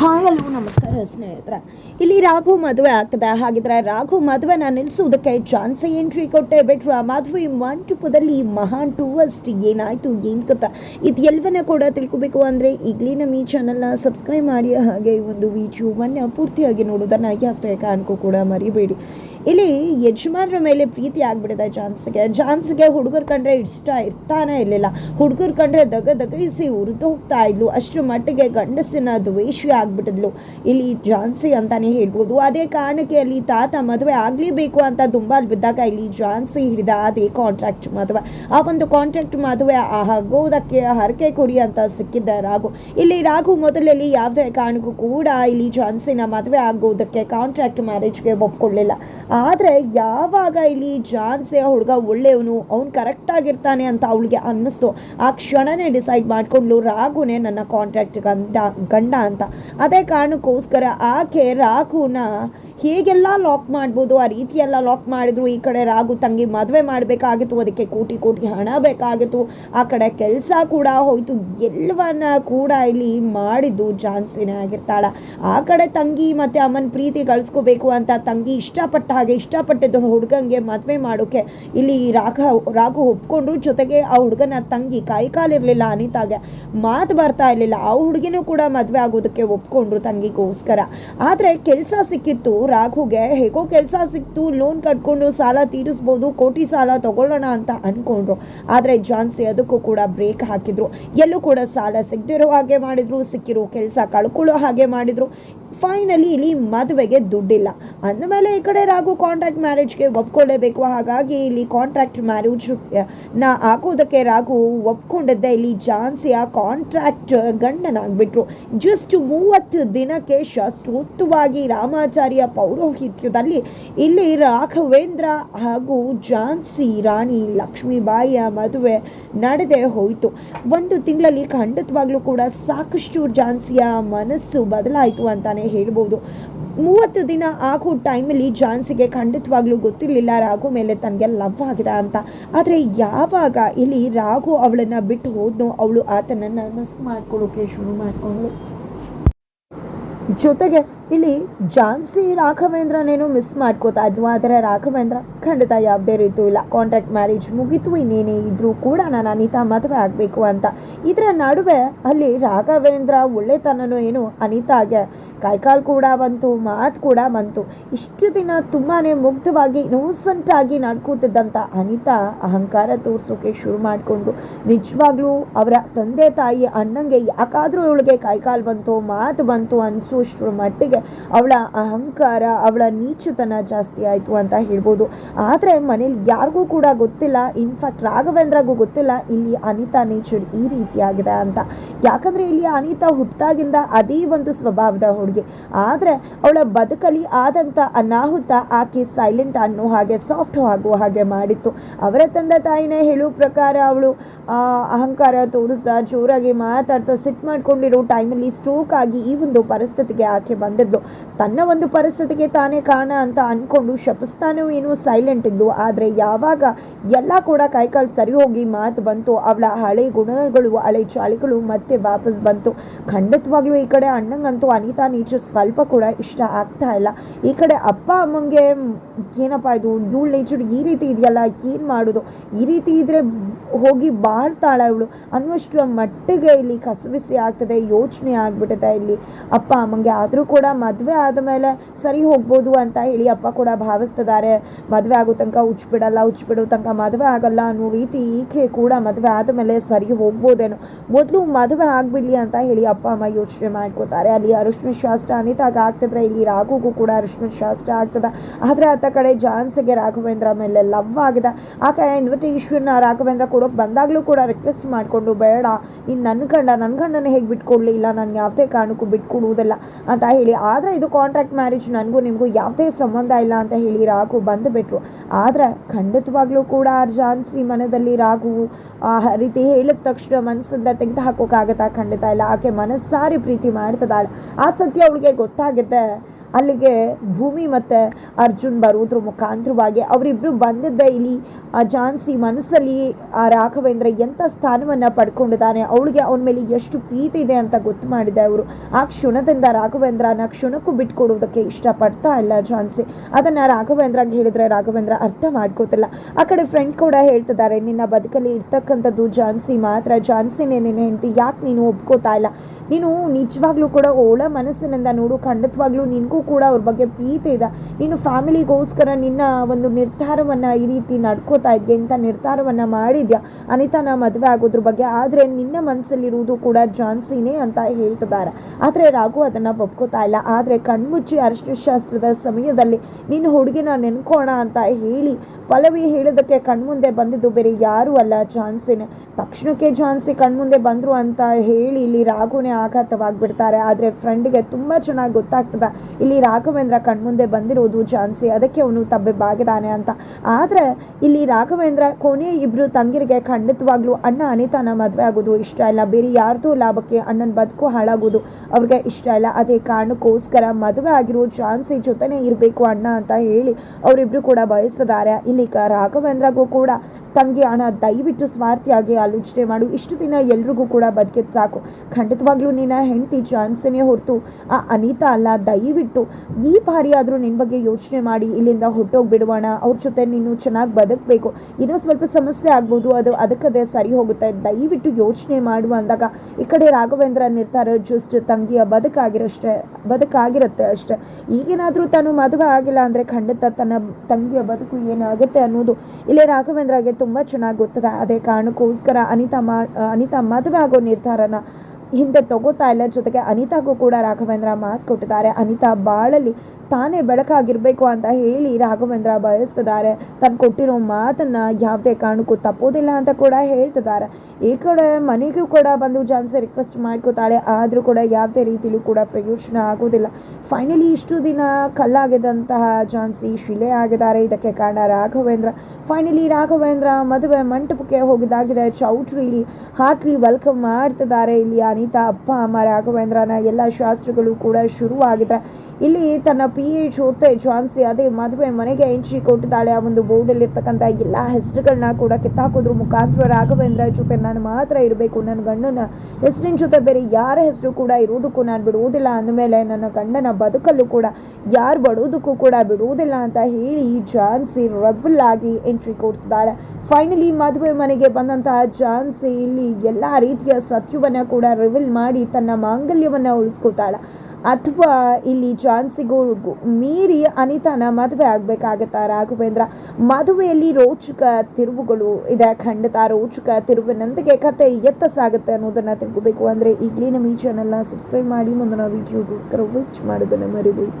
Hi, hello, ನಮಸ್ಕಾರ, ಸ್ನೇಹಿತರ. ಇಲ್ಲಿ ರಾಘು ಮದುವೆ ಆಗ್ತದೆ. ಹಾಗಿದ್ರೆ ರಾಘು ಮದುವೆನ ನಿಲ್ಲಿಸೋದಕ್ಕೆ ಚಾನ್ಸ್ ಎಂಟ್ರಿ ಕೊಟ್ಟೆ. ಬಿಟ್ರ ಮದುವೆ ಮಂಟಪದಲ್ಲಿ ಮಹಾನ್ ಟೂವಸ್ಟ್ ಏನಾಯ್ತು, ಏನ್ ಕಥ ಇದು ಎಲ್ಲವನ್ನ ಕೂಡ ತಿಳ್ಕೊಬೇಕು ಅಂದ್ರೆ ಈಗಲೇ ನಮ್ಮ ಈ ಚಾನಲ್ನ ಸಬ್ಸ್ಕ್ರೈಬ್ ಮಾಡಿ. ಹಾಗೆ ಒಂದು ವಿಡಿಯೋವನ್ನು ಪೂರ್ತಿಯಾಗಿ ನೋಡೋದನ್ನ ಯಾವುದೇ ಕಾರಣಕ್ಕೂ ಕೂಡ ಮರಿಬೇಡಿ. ಇಲ್ಲಿ ಯಜಮಾನ್ರ ಮೇಲೆ ಪ್ರೀತಿ ಆಗ್ಬಿಟ್ಟಿದೆ ಜಾನ್ಸ್ಗೆ. ಜಾನ್ಸ್ಗೆ ಹುಡುಗರು ಕಂಡ್ರೆ ಇಷ್ಟ, ಇರ್ತಾನೆ ಇರಲಿಲ್ಲ. ಹುಡುಗರು ಕಂಡ್ರೆ ದಗ ದಗಿಸಿ ಉರಿದು ಹೋಗ್ತಾ ಇದ್ಲು. ಅಷ್ಟರ ಮಟ್ಟಿಗೆ ಗಂಡಸಿನ ದ್ವೇಷ ಆಗ್ಬಿಟ್ಟಿದ್ಲು. ಇಲ್ಲಿ ಜಾನ್ಸಿ ಅಂತಾನೆ ಹೇಳ್ಬೋದು. ಅದೇ ಕಾರಣಕ್ಕೆ ಅಲ್ಲಿ ತಾತ ಮದುವೆ ಆಗ್ಲೇಬೇಕು ಅಂತ ದುಂಬಾಲ್ ಬಿದ್ದಾಗ ಇಲ್ಲಿ ಜಾನ್ಸಿ ಹಿಡಿದ ಅದೇ ಕಾಂಟ್ರಾಕ್ಟ್ ಮದುವೆ. ಆ ಒಂದು ಕಾಂಟ್ರಾಕ್ಟ್ ಮದುವೆ ಆಗೋದಕ್ಕೆ ಹರಕೆ ಕುರಿ ಅಂತ ಸಿಕ್ಕಿದ್ದ ರಾಘು. ಇಲ್ಲಿ ರಾಘು ಮೊದಲಲ್ಲಿ ಯಾವುದೇ ಕಾರಣಕ್ಕೂ ಕೂಡ ಇಲ್ಲಿ ಜಾನ್ಸಿನ ಮದುವೆ ಆಗೋದಕ್ಕೆ ಕಾಂಟ್ರಾಕ್ಟ್ ಮ್ಯಾರೇಜ್ಗೆ ಒಪ್ಕೊಳ್ಳಿಲ್ಲ. ಆದರೆ ಯಾವಾಗ ಇಲ್ಲಿ ಜಾನ್ಸಿ ಹುಡುಗ ಒಳ್ಳೆಯವನು, ಅವ್ನು ಕರೆಕ್ಟಾಗಿರ್ತಾನೆ ಅಂತ ಅವಳಿಗೆ ಅನ್ನಿಸ್ತು. ಆ ಕ್ಷಣನೇ ಡಿಸೈಡ್ ಮಾಡಿಕೊಂಡ್ಲು ರಾಘುನೇ ನನ್ನ ಕಾಂಟ್ರಾಕ್ಟ್ ಗಂಡ ಗಂಡ ಅಂತ. ಅದೇ ಕಾರಣಕ್ಕೋಸ್ಕರ ಆಕೆ ರಾಘುನ ಹೇಗೆಲ್ಲ ಲಾಕ್ ಮಾಡ್ಬೋದು? ಆ ರೀತಿಯೆಲ್ಲ ಲಾಕ್ ಮಾಡಿದ್ರು, ಈ ಕಡೆ ರಾಗು ತಂಗಿ ಮದುವೆ ಮಾಡಬೇಕಾಗಿತ್ತು, ಅದಕ್ಕೆ ಕೋಟಿ ಕೋಟಿ ಹಣ ಬೇಕಾಗಿತ್ತು, ಆ ಕಡೆ ಕೆಲಸ ಕೂಡ ಹೋಯಿತು, ಎಲ್ಲವನ್ನ ಕೂಡ ಇಲ್ಲಿ ಮಾಡಿದ್ದು ಜಾನ್ಸಿನ ಆಗಿರ್ತಾಳ. ಆ ಕಡೆ ತಂಗಿ ಮತ್ತು ಅಮ್ಮನ ಪ್ರೀತಿ ಕಳಿಸ್ಕೋಬೇಕು ಅಂತ ತಂಗಿ ಇಷ್ಟಪಟ್ಟ ಹಾಗೆ ಇಷ್ಟಪಟ್ಟಿದ್ದು ಹುಡುಗಂಗೆ ಮದುವೆ ಮಾಡೋಕ್ಕೆ ಇಲ್ಲಿ ರಾಘ ರಾಗು ಒಪ್ಕೊಂಡ್ರು. ಜೊತೆಗೆ ಆ ಹುಡುಗನ ತಂಗಿ ಕೈ ಕಾಲಿರಲಿಲ್ಲ ಅನಿತಾಗೆ. ಮಾತು ಬರ್ತಾ ಇರಲಿಲ್ಲ. ಆ ಹುಡುಗಿನೂ ಕೂಡ ಮದುವೆ ಆಗೋದಕ್ಕೆ ಒಪ್ಕೊಂಡ್ರು ತಂಗಿಗೋಸ್ಕರ. ಆದರೆ ಕೆಲಸ ಸಿಕ್ಕಿತ್ತು ರಾಘುಗೆ ಹೇಗೋ ಕೆಲಸ ಸಿಕ್ತು ಲೋನ್ ಕಟ್ಕೊಂಡು ಸಾಲ ತೀರಿಸ್ಬೋದು, ಕೋಟಿ ಸಾಲ ತಗೊಳ್ಳೋಣ ಅಂತ ಅನ್ಕೊಂಡ್ರು. ಆದರೆ ಜಾನ್ಸಿ ಅದಕ್ಕೂ ಕೂಡ ಬ್ರೇಕ್ ಹಾಕಿದ್ರು. ಎಲ್ಲೂ ಕೂಡ ಸಾಲ ಸಿಗದಿರೋ ಹಾಗೆ ಮಾಡಿದ್ರು, ಸಿಕ್ಕಿರೋ ಕೆಲಸ ಕಳ್ಕೊಳ್ಳೋ ಹಾಗೆ ಮಾಡಿದ್ರು. ಫೈನಲಿ ಇಲ್ಲಿ ಮದುವೆಗೆ ದುಡ್ಡಿಲ್ಲ. ಅಂದಮೇಲೆ ಈ ಕಡೆ ರಾಘು ಕಾಂಟ್ರಾಕ್ಟ್ ಮ್ಯಾರೇಜ್ಗೆ ಒಪ್ಕೊಳ್ಳೇಬೇಕು ಹಾಗಾಗಿ ಇಲ್ಲಿ ಕಾಂಟ್ರಾಕ್ಟ್ ಮ್ಯಾರೇಜ್ನ ಹಾಕೋದಕ್ಕೆ ರಾಘು ಒಪ್ಕೊಂಡಿದ್ದೆ. ಇಲ್ಲಿ ಜಾನ್ಸಿಯ ಕಾಂಟ್ರಾಕ್ಟ್ ಗಂಡನಾಗ್ಬಿಟ್ರು. ಜಸ್ಟ್ ಮೂವತ್ತು ದಿನಕ್ಕೆ ಶಾಸ್ತ್ರೋತ್ತವಾಗಿ ರಾಮಾಚಾರ್ಯ ಪೌರೋಹಿತ್ಯದಲ್ಲಿ ಇಲ್ಲಿ ರಾಘವೇಂದ್ರ ಹಾಗೂ ಜಾನ್ಸಿ ರಾಣಿ ಲಕ್ಷ್ಮೀಬಾಯಿಯ ಮದುವೆ ನಡೆದೇ ಹೋಯಿತು. ಒಂದು ತಿಂಗಳಲ್ಲಿ ಖಂಡಿತವಾಗ್ಲೂ ಕೂಡ ಸಾಕಷ್ಟು ಜಾನ್ಸಿಯ ಮನಸ್ಸು ಬದಲಾಯಿತು ಅಂತಾನೆ ಹೇಳ್ಬೋದು. ಮೂವತ್ತು ದಿನ ಆಗೋ ಟೈಮಲ್ಲಿ ಜಾನ್ಸಿಗೆ ಖಂಡಿತವಾಗ್ಲೂ ಗೊತ್ತಿರಲಿಲ್ಲ ರಾಘು ಮೇಲೆ ತನಗೆ ಲವ್ ಆಗಿದೆ ಅಂತ. ಆದರೆ ಯಾವಾಗ ಇಲ್ಲಿ ರಾಘು ಅವಳನ್ನು ಬಿಟ್ಟು ಹೋದ್ನೋ ಅವಳು ಆತನನ್ನು ಮಿಸ್ ಮಾಡ್ಕೊಳ್ಳೋಕೆ ಶುರು ಮಾಡಿಕೊಂಡ್ಳು. ಜೊತೆಗೆ ಇಲ್ಲಿ ಜಾನ್ಸಿ ರಾಘವೇಂದ್ರನೇನು ಮಿಸ್ ಮಾಡ್ಕೋತಾ ಇದ್ವು ಆದರೆ ರಾಘವೇಂದ್ರ ಖಂಡಿತ ಯಾವುದೇ ರೀತಿ ಇಲ್ಲ. ಕಾಂಟ್ರಾಕ್ಟ್ ಮ್ಯಾರೇಜ್ ಮುಗೀತು, ಇನ್ನೇನೇ ಇದ್ರೂ ಕೂಡ ನಾನು ಅನಿತಾ ಮದುವೆ ಆಗಬೇಕು ಅಂತ. ಇದರ ನಡುವೆ ಅಲ್ಲಿ ರಾಘವೇಂದ್ರ ಒಳ್ಳೆತನನೂ ಏನು ಅನಿತಾಗೆ ಕೈಕಾಲು ಕೂಡ ಬಂತು, ಮಾತು ಕೂಡ ಬಂತು. ಇಷ್ಟು ದಿನ ತುಂಬಾ ಮುಗ್ಧವಾಗಿ ನೋಸಂಟಾಗಿ ನಡ್ಕೋತಿದ್ದಂಥ ಅನಿತಾ ಅಹಂಕಾರ ತೋರಿಸೋಕೆ ಶುರು ಮಾಡಿಕೊಂಡು, ನಿಜವಾಗ್ಲೂ ಅವರ ತಂದೆ ತಾಯಿ ಅಣ್ಣಂಗೆ ಯಾಕಾದರೂ ಇವಳಿಗೆ ಕೈಕಾಲು ಬಂತು, ಮಾತು ಬಂತು ಅನಿಸೋಷ್ಟ್ರ ಮಟ್ಟಿಗೆ ಅವಳ ಅಹಂಕಾರ, ಅವಳ ನೀಚುತನ ಜಾಸ್ತಿ ಆಯಿತು ಅಂತ ಹೇಳ್ಬೋದು. ಆದರೆ ಮನೇಲಿ ಯಾರಿಗೂ ಕೂಡ ಗೊತ್ತಿಲ್ಲ ಇನ್ಫ್ಯಾಕ್ಟ್ ರಾಘವೇಂದ್ರಗೂ ಗೊತ್ತಿಲ್ಲ, ಇಲ್ಲಿ ಅನಿತಾ ನೇಚರ್ ಈ ರೀತಿಯಾಗಿದೆ ಅಂತ. ಯಾಕಂದರೆ ಇಲ್ಲಿ ಅನಿತಾ ಹುಟ್ಟಾಗಿಂದ ಅದೇ ಒಂದು ಸ್ವಭಾವದ ಆದರೆ ಅವಳ ಬದುಕಲಿ ಆದಂಥ ಅನಾಹುತ ಆಕೆ ಸೈಲೆಂಟ್ ಅನ್ನೋ ಹಾಗೆ ಸಾಫ್ಟ್ ಆಗುವ ಹಾಗೆ ಮಾಡಿತ್ತು. ಅವರ ತಂದೆ ತಾಯಿನೇ ಹೇಳೋ ಪ್ರಕಾರ ಅವಳು ಅಹಂಕಾರ ತೋರಿಸ್ದ, ಜೋರಾಗಿ ಮಾತಾಡ್ತಾ ಸಿಟ್ ಮಾಡ್ಕೊಂಡಿರೋ ಟೈಮಲ್ಲಿ ಸ್ಟ್ರೋಕ್ ಆಗಿ ಈ ಒಂದು ಪರಿಸ್ಥಿತಿಗೆ ಆಕೆ ಬಂದಿದ್ದು. ತನ್ನ ಒಂದು ಪರಿಸ್ಥಿತಿಗೆ ತಾನೇ ಕಾರಣ ಅಂತ ಅಂದ್ಕೊಂಡು ಶಪಿಸ್ತಾನೂ ಏನು ಸೈಲೆಂಟ್ ಇದ್ದು. ಆದರೆ ಯಾವಾಗ ಎಲ್ಲ ಕೂಡ ಕೈಕಾಲು ಸರಿ ಹೋಗಿ ಮಾತು ಬಂತು. ಅವಳ ಹಳೆ ಗುಣಗಳು, ಹಳೆ ಚಾಳಿಗಳು ಮತ್ತೆ ವಾಪಸ್ ಬಂತು. ಖಂಡಿತವಾಗ್ಲೂ ಈ ಕಡೆ ಅಣ್ಣಂಗಂತೂ ಅನಿತಾ ನೇಚರ್ ಸ್ವಲ್ಪ ಕೂಡ ಇಷ್ಟ ಆಗ್ತಾ ಇಲ್ಲ. ಈ ಕಡೆ ಅಪ್ಪ ಅಮ್ಮಂಗೆ ಏನಪ್ಪ ಇದು, ಇವಳು ನೇಚರ್ ಈ ರೀತಿ ಇದೆಯಲ್ಲ, ಏನು ಮಾಡೋದು? ಈ ರೀತಿ ಇದ್ರೆ ಹೋಗಿ ಬಾಳ್ತಾಳ ಇವಳು. ಅನ್ನುವಷ್ಟು ಮಟ್ಟಿಗೆ ಇಲ್ಲಿ ಕಸಬಿಸಿ ಆಗ್ತದೆ, ಯೋಚನೆ ಆಗ್ಬಿಟ್ಟಿದೆ ಇಲ್ಲಿ ಅಪ್ಪ ಅಮ್ಮಂಗೆ. ಆದರೂ ಕೂಡ ಮದುವೆ ಆದಮೇಲೆ ಸರಿ ಹೋಗ್ಬೋದು ಅಂತ ಹೇಳಿ ಅಪ್ಪ ಕೂಡ ಭಾವಿಸ್ತಿದ್ದಾರೆ ಮದುವೆ ಆಗೋ ತನಕ ಉಚ್ಬಿಡಲ್ಲ ಉಚ್ಬಿಡೋ ತನಕ ಮದುವೆ ಆಗಲ್ಲ ಅನ್ನೋ ರೀತಿ ಈಕೆ ಕೂಡ ಮದುವೆ ಆದಮೇಲೆ ಸರಿ ಹೋಗ್ಬೋದೇನೋ. ಮೊದಲು ಮದುವೆ ಆಗ್ಬಿಡ್ಲಿ ಅಂತ ಹೇಳಿ ಅಪ್ಪ ಅಮ್ಮ ಯೋಚನೆ ಮಾಡ್ಕೋತಾರೆ. ಅಲ್ಲಿ ಅರಿಶಿನ ಶಾಸ್ತ್ರ ಅನಿತಾಗ ಆಗ್ತಿದ್ರೆ ಇಲ್ಲಿ ರಾಘುಗೂ ಕೂಡ ಅರಿಶಿನ ಶಾಸ್ತ್ರ ಆಗ್ತದ. ಆದರೆ ಆತ ಕಡೆ ಜಾನ್ಸಿಗೆ ರಾಘವೇಂದ್ರ ಮೇಲೆ ಲವ್ ಆಗಿದೆ. ಆಕೆ ಇನ್ವಿಟೇಷನ್ ರಾಘವೇಂದ್ರ ಕೊಡೋಕೆ ಬಂದಾಗಲೂ ಕೂಡ ರಿಕ್ವೆಸ್ಟ್ ಮಾಡಿಕೊಂಡು, ಬೇಡ, ನೀನು ನನ್ನ ಗಂಡ ನನ್ನ ಗಂಡನ ಹೇಗೆ ಬಿಟ್ಕೊಡ್ಲಿ? ಇಲ್ಲ, ನಾನು ಯಾವುದೇ ಕಾರಣಕ್ಕೂ ಬಿಟ್ಕೊಡುವುದಿಲ್ಲ. ಅಂತ ಹೇಳಿ. ಆದರೆ ಇದು ಕಾಂಟ್ರಾಕ್ಟ್ ಮ್ಯಾರೇಜ್ ನನಗೂ ನಿಮಗೂ ಯಾವುದೇ ಸಂಬಂಧ ಇಲ್ಲ ಅಂತ ಹೇಳಿ ರಾಘು ಬಂದುಬಿಟ್ರು. ಆದರೆ ಖಂಡಿತವಾಗ್ಲೂ ಕೂಡ ಜಾನ್ಸಿ ಮನದಲ್ಲಿ ರಾಘು, ಆ ರೀತಿ ಹೇಳಿದ ತಕ್ಷಣ ಮನಸ್ಸಿಂದ ತೆಗೆದು ಹಾಕೋಕ್ಕಾಗತ್ತಾ ಖಂಡಿತ ಇಲ್ಲ. ಆಕೆ ಮನಸ್ಸಾರಿ ಪ್ರೀತಿ ಮಾಡ್ತದಾಳೆ ಆ ಸತ್ಯ ಅವಳಿಗೆ ಗೊತ್ತಾಗುತ್ತೆ. ಅಲ್ಲಿಗೆ ಭೂಮಿ ಮತ್ತು ಅರ್ಜುನ್ ಬರೋದ್ರ ಮುಖಾಂತರವಾಗಿ ಅವರಿಬ್ಬರು ಬಂದಿದ್ದ ಇಲ್ಲಿ, ಆ ಝಾನ್ಸಿ ಮನಸ್ಸಲ್ಲಿ ಆ ರಾಘವೇಂದ್ರ ಎಂಥ ಸ್ಥಾನವನ್ನು ಪಡ್ಕೊಂಡಿದ್ದಾನೆ, ಅವಳಿಗೆ ಅವನ ಮೇಲೆ ಎಷ್ಟು ಪ್ರೀತಿ ಇದೆ ಅಂತ ಗೊತ್ತು ಮಾಡಿದೆ ಅವರು. ಆ ಕ್ಷಣದಿಂದ ರಾಘವೇಂದ್ರನ ಕ್ಷಣಕ್ಕೂ ಬಿಟ್ಕೊಡೋದಕ್ಕೆ ಇಷ್ಟಪಡ್ತಾ ಇಲ್ಲ ಝಾನ್ಸಿ. ಅದನ್ನು ರಾಘವೇಂದ್ರಗೆ ಹೇಳಿದ್ರೆ ರಾಘವೇಂದ್ರ ಅರ್ಥ ಮಾಡ್ಕೋತಿಲ್ಲ. ಆ ಕಡೆ ಫ್ರೆಂಡ್ ಕೂಡ ಹೇಳ್ತಿದ್ದಾರೆ, ನಿನ್ನ ಬದುಕಲ್ಲಿ ಇರ್ತಕ್ಕಂಥದ್ದು ಝಾನ್ಸಿ ಮಾತ್ರ. ಜಾನ್ಸಿನೇ ನಿನ್ನ ಹೆಂಡತಿ, ಯಾಕೆ ನೀನು ಒಪ್ಕೋತಾ ಇಲ್ಲ? ನೀನು ನಿಜವಾಗ್ಲೂ ಕೂಡ ಓಳ ಮನಸ್ಸಿನಿಂದ ನೋಡು, ಖಂಡಿತವಾಗ್ಲೂ ನಿನಗೂ ಕೂಡ ಅವ್ರ ಬಗ್ಗೆ ಪ್ರೀತಿ ಇದೆ. ನೀನು ಫ್ಯಾಮಿಲಿಗೋಸ್ಕರ ನಿನ್ನ ಒಂದು ನಿರ್ಧಾರವನ್ನು ಈ ರೀತಿ ನಡ್ಕೋತಾ ಇದೆಯಾ? ಇಂಥ ನಿರ್ಧಾರವನ್ನು ಮಾಡಿದ್ಯಾ? ಅನಿತಾನ ಮದುವೆ ಆಗೋದ್ರ ಬಗ್ಗೆ ಆದರೆ ನಿನ್ನ ಮನಸ್ಸಲ್ಲಿರುವುದು ಕೂಡ ಜಾನ್ಸಿನೇ ಅಂತ ಹೇಳ್ತಿದ್ದಾರೆ. ಆದರೆ ರಾಘು ಅದನ್ನು ಒಪ್ಕೋತಾ ಇಲ್ಲ. ಆದರೆ ಕಣ್ಮುಚ್ಚಿ ಅರಶಿಶಾಸ್ತ್ರದ ಸಮಯದಲ್ಲಿ ನಿನ್ನ ಹುಡುಗಿನ ನೆನ್ಕೋಣ ಅಂತ ಹೇಳಿ ಪಲವಿ ಹೇಳೋದಕ್ಕೆ ಕಣ್ಮುಂದೆ ಬಂದಿದ್ದು ಬೇರೆ ಯಾರೂ ಅಲ್ಲ ಝಾನ್ಸಿನೇ ತಕ್ಷಣಕ್ಕೆ ಜಾನ್ಸಿ ಕಣ್ಮುಂದೆ ಬಂದರು ಅಂತ ಹೇಳಿ ಇಲ್ಲಿ ರಾಘುನೇ ಆಘಾತವಾಗಿಬಿಡ್ತಾರೆ. ಆದರೆ ಫ್ರೆಂಡ್ಗೆ ತುಂಬ ಚೆನ್ನಾಗಿ ಗೊತ್ತಾಗ್ತದೆ. ರಾಘವೇಂದ್ರ ಕಣ್ಮುಂದೆ ಬಂದಿರೋದು ಝಾನ್ಸಿ. ಅದಕ್ಕೆ ಅವನು ತಬ್ಬೆ ಬಾಗಿದಾನೆ ಅಂತ. ಆದರೆ ಇಲ್ಲಿ ರಾಘವೇಂದ್ರ ಕೊನೆ ಇಬ್ಬರು ತಂಗಿರಿಗೆ ಖಂಡಿತವಾಗ್ಲೂ ಅಣ್ಣ ಅನಿತಾನ ಮದುವೆ ಆಗೋದು ಇಷ್ಟ ಇಲ್ಲ. ಬೇರೆ ಯಾರ್ದೋ ಲಾಭಕ್ಕೆ ಅಣ್ಣನ ಬದುಕು ಹಾಳಾಗೋದು ಅವ್ರಿಗೆ ಇಷ್ಟ ಇಲ್ಲ. ಅದೇ ಕಾರಣಕ್ಕೋಸ್ಕರ ಮದುವೆ ಆಗಿರೋ ಝಾನ್ಸಿ ಜೊತೆನೇ ಇರಬೇಕು ಅಣ್ಣ ಅಂತ ಹೇಳಿ ಅವರಿಬ್ಬರು ಕೂಡ ಬಯಸಿದ್ದಾರೆ ಇಲ್ಲಿ ರಾಘವೇಂದ್ರಗೂ ಕೂಡ ತಂಗಿ ಹಣ ದಯವಿಟ್ಟು ಸ್ವಾರ್ಥಿಯಾಗಿ ಆಲೋಚನೆ ಮಾಡು. ಇಷ್ಟು ದಿನ ಎಲ್ರಿಗೂ ಕೂಡ ಬದುಕಿದ್ ಸಾಕು. ಖಂಡಿತವಾಗ್ಲೂ ನಿನ್ನ ಹೆಂಡತಿ ಚಾನ್ಸನೇ ಹೊರತು, ಆ ಅನಿತಾ ಅಲ್ಲ, ದಯವಿಟ್ಟು ಈ ಬಾರಿ ಆದರೂ ನಿನ್ನ ಬಗ್ಗೆ ಯೋಚನೆ ಮಾಡಿ, ಇಲ್ಲಿಂದ ಹೊಟ್ಟೋಗ್ಬಿಡುವಣ ಅವ್ರ ಜೊತೆ ನೀನು ಚೆನ್ನಾಗಿ ಬದುಕಬೇಕು. ಇನ್ನೂ ಸ್ವಲ್ಪ ಸಮಸ್ಯೆ ಆಗ್ಬೋದು, ಅದು ಅದಕ್ಕದೇ ಸರಿ ಹೋಗುತ್ತೆ. ದಯವಿಟ್ಟು ಯೋಚನೆ ಮಾಡು ಅಂದಾಗ. ಈ ಕಡೆ ರಾಘವೇಂದ್ರ ನಿರ್ಧಾರ ಜಸ್ಟ್ ತಂಗಿಯ ಬದುಕಾಗಿರಷ್ಟೇ, ಬದುಕಾಗಿರುತ್ತೆ ಅಷ್ಟೇ. ಈಗೇನಾದರೂ ತಾನು ಮದುವೆ ಆಗಿಲ್ಲ ಅಂದರೆ ಖಂಡಿತ ತನ್ನ ತಂಗಿಯ ಬದುಕು ಏನಾಗುತ್ತೆ ಅನ್ನೋದು ಇಲ್ಲೇ ರಾಘವೇಂದ್ರಗೆ ತುಂಬ ಚೆನ್ನಾಗಿ ಗೊತ್ತದೆ. ಅದೇ ಕಾರಣಕ್ಕೋಸ್ಕರ ಅನಿತಾ ಮಾ ಅನಿತಾ ಮದುವೆ ಆಗೋ ನಿರ್ಧಾರನ ಹಿಂದೆ ತಗೋತಾ ಇಲ್ಲ. ಜೊತೆಗೆ ಅನಿತಾಗೂ ಕೂಡ ರಾಘವೇಂದ್ರ ಮಾತು ಕೊಟ್ಟಿದ್ದಾರೆ. ಅನಿತಾ ಬಾಳಲ್ಲಿ ತಾನೇ ಬೆಳಕಾಗಿರಬೇಕು ಅಂತ ಹೇಳಿ ರಾಘವೇಂದ್ರ ಬಯಸ್ತಿದ್ದಾರೆ. ತಾನು ಕೊಟ್ಟಿರೋ ಮಾತನ್ನ ಯಾವುದೇ ಕಾರಣಕ್ಕೂ ತಪ್ಪೋದಿಲ್ಲ ಅಂತ ಕೂಡ ಹೇಳ್ತಿದ್ದಾರೆ. ಈ ಕಡೆ ಮನೆಗೂ ಕೂಡ ಬಂದು ಜಾನ್ಸಿ ರಿಕ್ವೆಸ್ಟ್ ಮಾಡ್ಕೋತಾಳೆ. ಆದರೂ ಕೂಡ ಯಾವುದೇ ರೀತಿಯಲ್ಲೂ ಕೂಡ ಪ್ರಯೋಜನ ಆಗೋದಿಲ್ಲ. ಫೈನಲಿ ಇಷ್ಟು ದಿನ ಕಲ್ಲಾಗಿದ್ದಂತಹ ಜಾನ್ಸಿ ಶಿಲೆ ಆಗಿದ್ದಾರೆ. ಇದಕ್ಕೆ ಕಾರಣ ರಾಘವೇಂದ್ರ. ಫೈನಲಿ ರಾಘವೇಂದ್ರ ಮದುವೆ ಮಂಟಪಕ್ಕೆ ಹೋಗಿದ್ದಾಗಿದೆ. ಚೌಟ್ರಿಲಿ ಹಾಕಿ ವೆಲ್ಕಮ್ ಮಾಡ್ತಿದ್ದಾರೆ. ಇಲ್ಲಿ ಅನಿತಾ, ಅಪ್ಪ, ಅಮ್ಮ, ರಾಘವೇಂದ್ರನ ಎಲ್ಲ ಶಾಸ್ತ್ರಗಳು ಕೂಡ ಶುರುವಾಗಿದ್ರೆ ಇಲ್ಲಿ ತನ್ನ ಪಿ ಎ ಜೊತೆ ಝಾನ್ಸಿ ಅದೇ ಮದುವೆ ಮನೆಗೆ ಎಂಟ್ರಿ ಕೊಟ್ಟಿದ್ದಾಳೆ. ಆ ಒಂದು ಬೋರ್ಡಲ್ಲಿ ಇರ್ತಕ್ಕಂಥ ಎಲ್ಲ ಹೆಸರುಗಳನ್ನ ಕೂಡ ಕಿತ್ತಾಕೋದ್ರ ಮುಖಾಂತರ ರಾಘವೇಂದ್ರ ಜೊತೆ ನಾನು ಮಾತ್ರ ಇರಬೇಕು. ನನ್ನ ಗಂಡನ ಹೆಸರಿನ ಜೊತೆ ಬೇರೆ ಯಾರ ಹೆಸರು ಕೂಡ ಇರೋದಕ್ಕೂ ನಾನು ಬಿಡುವುದಿಲ್ಲ. ಅಂದಮೇಲೆ ನನ್ನ ಗಂಡನ ಬದುಕಲ್ಲೂ ಕೂಡ ಯಾರು ಬಡೋದಕ್ಕೂ ಕೂಡ ಬಿಡುವುದಿಲ್ಲ ಅಂತ ಹೇಳಿ ಜಾನ್ಸಿ ರಬ್ಬಲ್ ಆಗಿ ಎಂಟ್ರಿ ಕೊಡ್ತಿದ್ದಾಳೆ. ಫೈನಲಿ ಮದುವೆ ಮನೆಗೆ ಬಂದಂತಹ ಜಾನ್ಸಿ ಇಲ್ಲಿ ಎಲ್ಲ ರೀತಿಯ ಸತ್ಯವನ್ನ ಕೂಡ ರಿವೀಲ್ ಮಾಡಿ ತನ್ನ ಮಾಂಗಲ್ಯವನ್ನ ಉಳಿಸ್ಕೊತಾಳೆ ಅಥವಾ ಇಲ್ಲಿ ಚಾನ್ಸಿಗೂ ಮೀರಿ ಅನಿತಾನ ಮದುವೆ ಆಗಬೇಕಾಗತ್ತಾ ರಾಘವೇಂದ್ರ? ಮದುವೆಯಲ್ಲಿ ರೋಚಕ ತಿರುವುಗಳು ಇದೆ ಖಂಡಿತ. ರೋಚಕ ತಿರುವಿನೊಂದಿಗೆ ಕತೆ ಎತ್ತ ಸಾಗುತ್ತೆ ಅನ್ನೋದನ್ನು ತಿಳ್ಕೋಬೇಕು. ಅಂದರೆ ಈಗಲೇ ನಮ್ಮ ಈ ಚಾನಲ್ನ ಸಬ್ಸ್ಕ್ರೈಬ್ ಮಾಡಿ, ಮುಂದಿನ ವಿಡಿಯೋಗೋಸ್ಕರ ವೆಚ್ ಮಾಡೋದನ್ನು ಮರಿಬೇಡಿ.